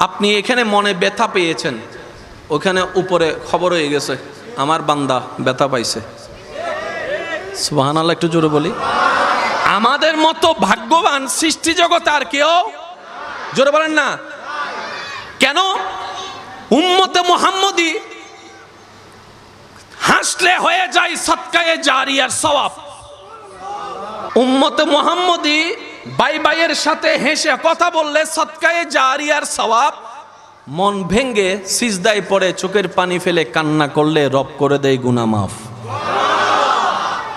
আপনি এখানে মনে ব্যথা পেয়েছেন? ওখানে উপরে খবর হয়ে গেছে, আমার বান্দা ব্যথা পাইছে। সুবাহান আল্লাহ একটু জোরে বলি। আমাদের মতো ভাগ্যবান সৃষ্টি জগতে আর কেউ? জোরে বলেন না। কেন? উম্মতে মোহাম্মদী হাসলে হয়ে যায় সৎকায়ে জারিয়ার সওয়াব। উম্মতে মোহাম্মদী বাই বাইয়ের সাথে হেসে কথা বললে সৎকায়ে জারিয়ার সওয়াব। মন ভেঙ্গে সিজদায় পড়ে চোখের পানি ফেলে কান্না করলে রব করে দেয় গুনা মাফ।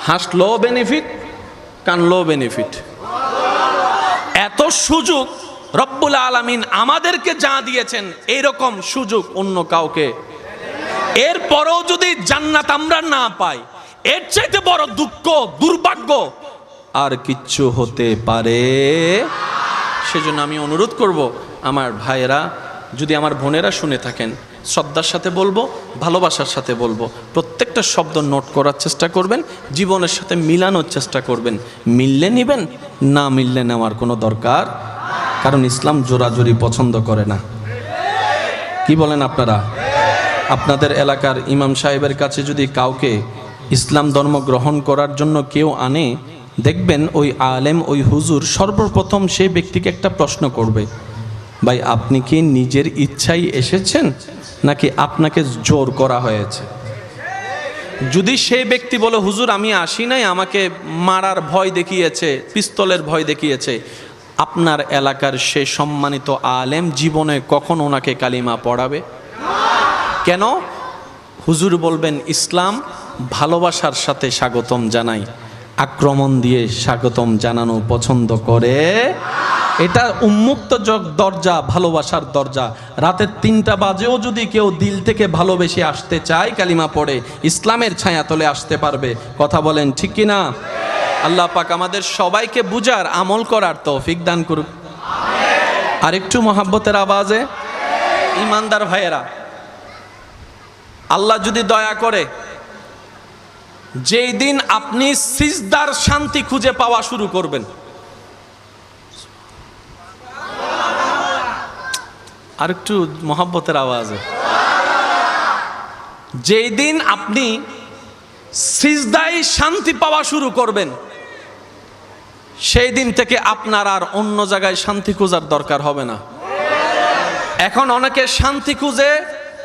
হাসলো বেনিফিট, কানলো বেনিফিট। এত সুযোগ রব্বুল আলামিন আমাদেরকে যা দিয়েছেন, এইরকম সুযোগ অন্য কাউকে। এরপরেও যদি জান্নাত আমরা না পাই, এর চাইতে বড় দুঃখ, দুর্ভাগ্য আর কিচ্ছু হতে পারে। সেজন্য আমি অনুরোধ করব আমার ভাইয়েরা, যদি আমার বোনেরা শুনে থাকেন শ্রদ্ধার সাথে বলব, ভালোবাসার সাথে বলব, প্রত্যেকটা শব্দ নোট করার চেষ্টা করবেন, জীবনের সাথে মিলানোর চেষ্টা করবেন। মিললে নেবেন, না মিললে নেওয়ার কোনো দরকার। কারণ ইসলাম জোরাজোরি পছন্দ করে না। কি বলেন আপনারা? আপনাদের এলাকার ইমাম সাহেবের কাছে যদি কাউকে ইসলাম ধর্ম গ্রহণ করার জন্য কেউ আনে দেখবেন ওই আলেম, ওই হুজুর সর্বপ্রথম সেই ব্যক্তিকে একটা প্রশ্ন করবে, ভাই, আপনি কি নিজের ইচ্ছাই এসেছেন নাকি আপনাকে জোর করা হয়েছে? যদি সেই ব্যক্তি বলে, হুজুর, আমি আসি নাই, আমাকে মারার ভয় দেখিয়েছে, পিস্তলের ভয় দেখিয়েছে। আপনার এলাকার সে সম্মানিত আলেম জীবনে কখন ওনাকে কালিমা পড়াবে? কেন? হুজুর বলবেন, ইসলাম ভালোবাসার সাথে স্বাগতম জানাই। আক্রমণ দিয়ে স্বাগতম জানানো পছন্দ করে। এটা উন্মুক্ত জগ- দরজা, ভালোবাসার দরজা। রাতের তিনটা বাজেও যদি কেউ দিল থেকে ভালোবেসে আসতে চায়, কালিমা পড়ে, ইসলামের ছায়া তলে আসতে পারবে। কথা বলেন ঠিক কি না? আল্লাহ পাক আমাদের সবাইকে বুঝার, আমল করার তৌফিক দান করুক। আরেকটু মহাব্বতের আওয়াজে। ইমানদার ভাইয়েরা, আল্লাহ যদি দয়া করে যেই দিন আপনি সিজদার শান্তি খুঁজে পাওয়া শুরু করবেন। আর একটু মহাব্বতের আওয়াজে। যেই দিন আপনি সিজদায় শান্তি পাওয়া শুরু করবেন, সেই দিন থেকে আপনার আর অন্য জায়গায় শান্তি খোঁজার দরকার হবে না। এখন অনেকে শান্তি খুঁজে,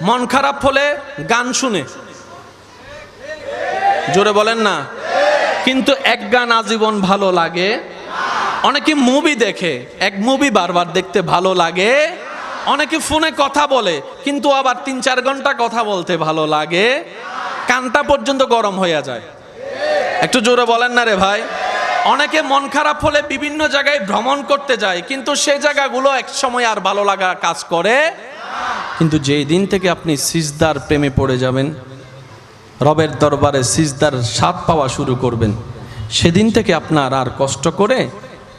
মন খারাপ হলে গান শুনে। জোরে বলেন না। কিন্তু এক গান আজীবন ভালো লাগে। অনেকে মুভি দেখে, এক মুভি বারবার দেখতে ভালো লাগে। অনেকে ফোনে কথা বলে, কিন্তু আবার তিন চার ঘণ্টা কথা বলতে ভালো লাগে। কানটা পর্যন্ত গরম হয়ে যায়। একটু জোরে বলেন না রে ভাই। অনেকে মন খারাপ হলে বিভিন্ন জায়গায় ভ্রমণ করতে যায়, কিন্তু সেই জায়গাগুলো এক সময় আর ভালো লাগা কাজ করে। কিন্তু যেই দিন থেকে আপনি সিজদার প্রেমে পড়ে যাবেন রবের দরবারে সিজদার স্বাদ পাওয়া শুরু করবেন। সেদিন থেকে আপনার আর কষ্ট করে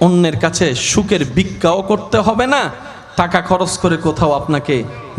অন্যের কাছে সুখের ভিক্ষাও করতে হবে না। টাকা খরচ করে কোথাও আপনাকে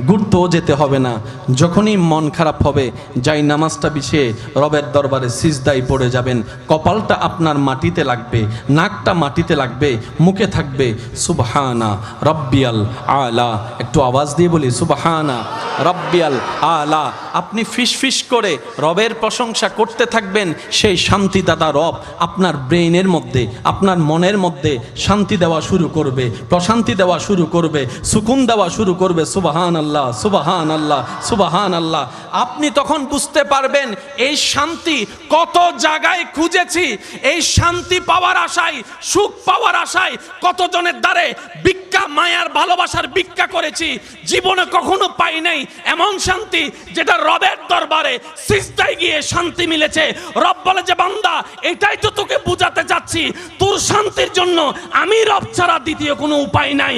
ঘুরতেও যেতে হবে না। যখনই মন খারাপ হবে, যাই নামাজটা বিছিয়ে রবের দরবারে সিজদাই পড়ে যাবেন। কপালটা আপনার মাটিতে লাগবে, নাকটা মাটিতে লাগবে, মুখে থাকবে। সুবহানা রব্বিয়াল আলা। একটু আওয়াজ দিয়ে বলি, সুবহানা রব্বিয়াল আলা। আপনি ফিস ফিস করে রবের প্রশংসা করতে থাকবেন, সেই শান্তিদাতা রব আপনার ব্রেইনের মধ্যে, আপনার মনের মধ্যে শান্তি দেওয়া শুরু করবে, প্রশান্তি দেওয়া শুরু করবে, সুকুন দেওয়া শুরু করবে সুবাহান আল্লাহ সুবাহান আল্লাহ সুবাহান আল্লাহ আপনি তখন বুঝতে পারবেন, এই শান্তি কত জায়গায় খুঁজেছি, এই শান্তি পাওয়ার আশায়, সুখ পাওয়ার আশায় কতজনের দ্বারে ভিক্ষা, মায়ার ভালোবাসার ভিক্ষা করেছি, জীবনে কখনো পাই নাই। এমন শান্তি যেটা রবের দরবারে সিজদায় গিয়ে শান্তি মিলেছে। রব বলে যে, বান্দা, এটাই তো তোকে বুঝাতে চাচ্ছি। তোর শান্তির জন্য আমি রব ছাড়া দ্বিতীয় কোনো উপায় নাই।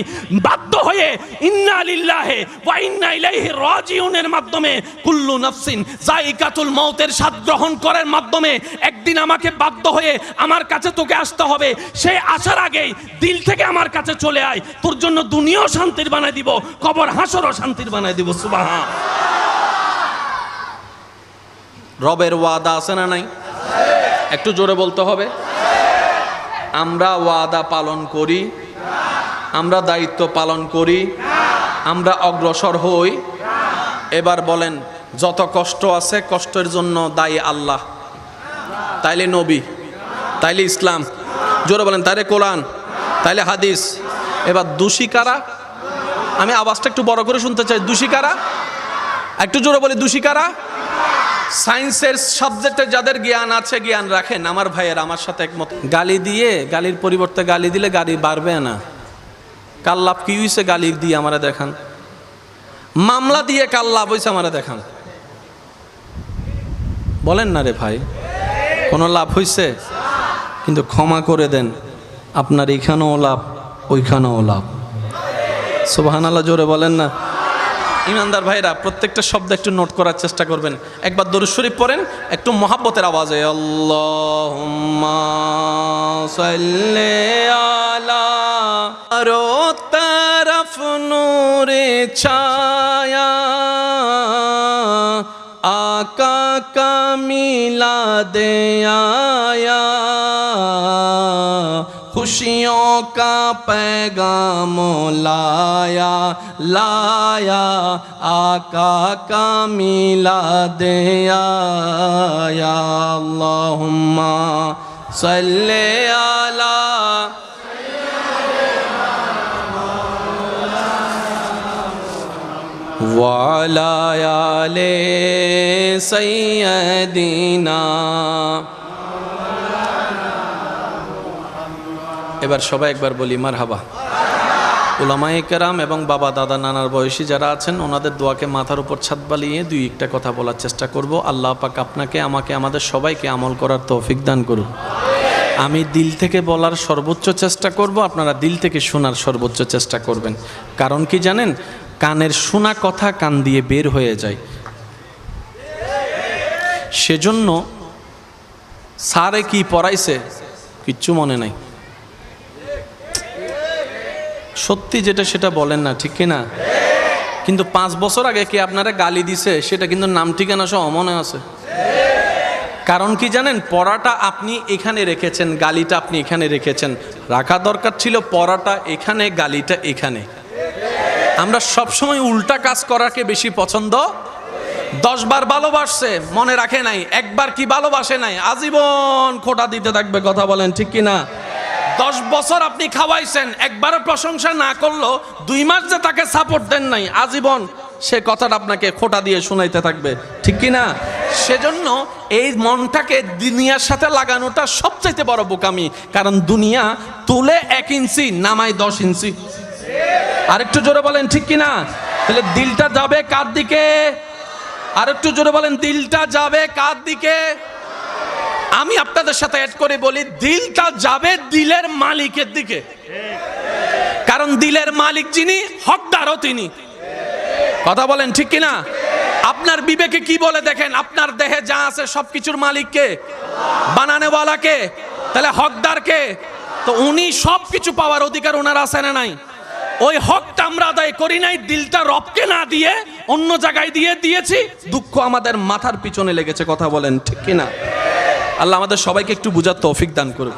বাধ্য হয়ে ইন্না লিল্লাহে ওয়া ইন্না ইলাইহি মাধ্যমে নাফসিন মউতের করার মাধ্যমে একদিন আমাকে বাধ্য হয়ে আমার কাছে তোকে আসতে হবে। আসার আগেই দিল থেকে আমার কাছে চলে আয়। তোর জন্য দুনিয়াও শান্তির বানাই দিব, কবর হাসরও শান্তির বানাই দিব সুবাহা রবের ওয়াদা আছে না নাই? একটু জোরে বলতে হবে। আমরা ওয়াদা পালন করি, আমরা দায়িত্ব পালন করি আমরা অগ্রসর হই। এবার বলেন, যত কষ্ট আছে, কষ্টের জন্য দায়ী আল্লাহ। তাইলে নবী, তাইলে ইসলাম। জোরে বলেন, তাইলে কোরআন, তাইলে হাদিস। এবার দোষী কারা? আমি আওয়াজটা একটু বড় করে শুনতে চাই। দোষী কারা? একটু জোরে বলি, দোষী কারা? সায়েন্সের সাবজেক্টে যাদের জ্ঞান আছে, জ্ঞান রাখেন। আমার ভাইয়ের আমার সাথে একমত। গালি দিয়ে, গালির পরিবর্তে গালি দিলে গালি বাড়বে না। কাল লাভ কি হইছে? গালি দিয়ে আমারে দেখান। মামলা দিয়ে কাল লাভ হয়েছে আমারে দেখান। বলেন না রে ভাই, কোনো লাভ হয়েছে কিন্তু ক্ষমা করে দেন, আপনার এখানেও লাভ, ওইখানেও লাভ। সুবাহান আল্লাহ জোরে বলেন না। ইমানদার ভাইরা, প্রত্যেকটা শব্দ একটু নোট করার চেষ্টা করবেন। একবার দরুশ্বরী পড়েন, একটু মহাব্বতের আওয়াজে আরও ছায়া, আকা কামিলা দেয়া خوشیوں کا پیغام لایا لایا، آقا کا میلا دیا یا اللہم صلی علی وعلى آل سيدنا এবার সবাই একবার বলি মার হাবা ওলামায়ে কেরাম এবং বাবা, দাদা, নানার বয়সী যারা আছেন, ওনাদের দোয়াকে মাথার উপর ছাদ বালিয়ে দুই একটা কথা বলার চেষ্টা করব। আল্লাহ পাক আপনাকে, আমাকে, আমাদের সবাইকে আমল করার তৌফিক দান করুন। আমি দিল থেকে বলার সর্বোচ্চ চেষ্টা করব, আপনারা দিল থেকে শোনার সর্বোচ্চ চেষ্টা করবেন। কারণ কি জানেন, কানের শোনা কথা কান দিয়ে বের হয়ে যায়। সেজন্য স্যারে কি পড়াইছে, কিচ্ছু মনে নাই। সত্যি যেটা সেটা বলেন না, ঠিক কি না কিন্তু পাঁচ বছর আগে কে আপনারা গালি দিছে, সেটা কিন্তু নাম ঠিকানা সহ মনে আছে। কারণ কি জানেন পড়াটা আপনি এখানে রেখেছেন, গালিটা আপনি এখানে রেখেছেন। রাখা দরকার ছিল পড়াটা এখানে, গালিটা এখানে। আমরা সবসময় উল্টা কাজ করাকে বেশি পছন্দ দশ বার ভালোবাসছে, মনে রাখে নাই, একবার কি ভালোবাসে নাই, আজীবন খোটা দিতে থাকবে, কথা বলেন ঠিক কি না দশ বছর আপনি খাওয়াইছেন, একবারও প্রশংসা না করল, দুই মাস যে তাকে সাপোর্ট দেন নাই, আজীবন সে কথাটা আপনাকে খোটা দিয়ে শোনাইতে থাকবে। ঠিক কি না সেজন্য এই মনটাকে দুনিয়ার সাথে লাগানোটা সবচাইতে বড় বোকামি, কারণ দুনিয়া তুলে এক ইঞ্চি, নামায় দশ ইঞ্চি। আরেকটু জোরে বলেন, ঠিক কি না তাহলে দিলটা যাবে কার দিকে? আরেকটু জোরে বলেন, দিলটা যাবে কার দিকে? আমি আপনাদের সাথে অ্যাড করে বলি, দিলটা যাবে দিলের মালিকের দিকে। কারণ দিলের মালিক যিনি, হকদারও তিনি। কথা বলেন ঠিক কি না আপনার বিবেকে কি বলে দেখেন? আপনার দেহে যা আছে সবকিছুর মালিককে বানানেওয়ালাকে তাহলে হকদারকে তো উনি সব কিছু পাওয়ার অধিকার ওনার আছে না নাই? ওই হকটা আমরা আদায় করি নাই, দিলটা রবকে না দিয়ে, অন্য জায়গায় দিয়ে দিয়েছি, দুঃখ আমাদের মাথার পিছনে লেগেছে, কথা বলেন ঠিক কিনা? আল্লাহ আমাদের সবাইকে একটু বুঝার তৌফিক দান করুন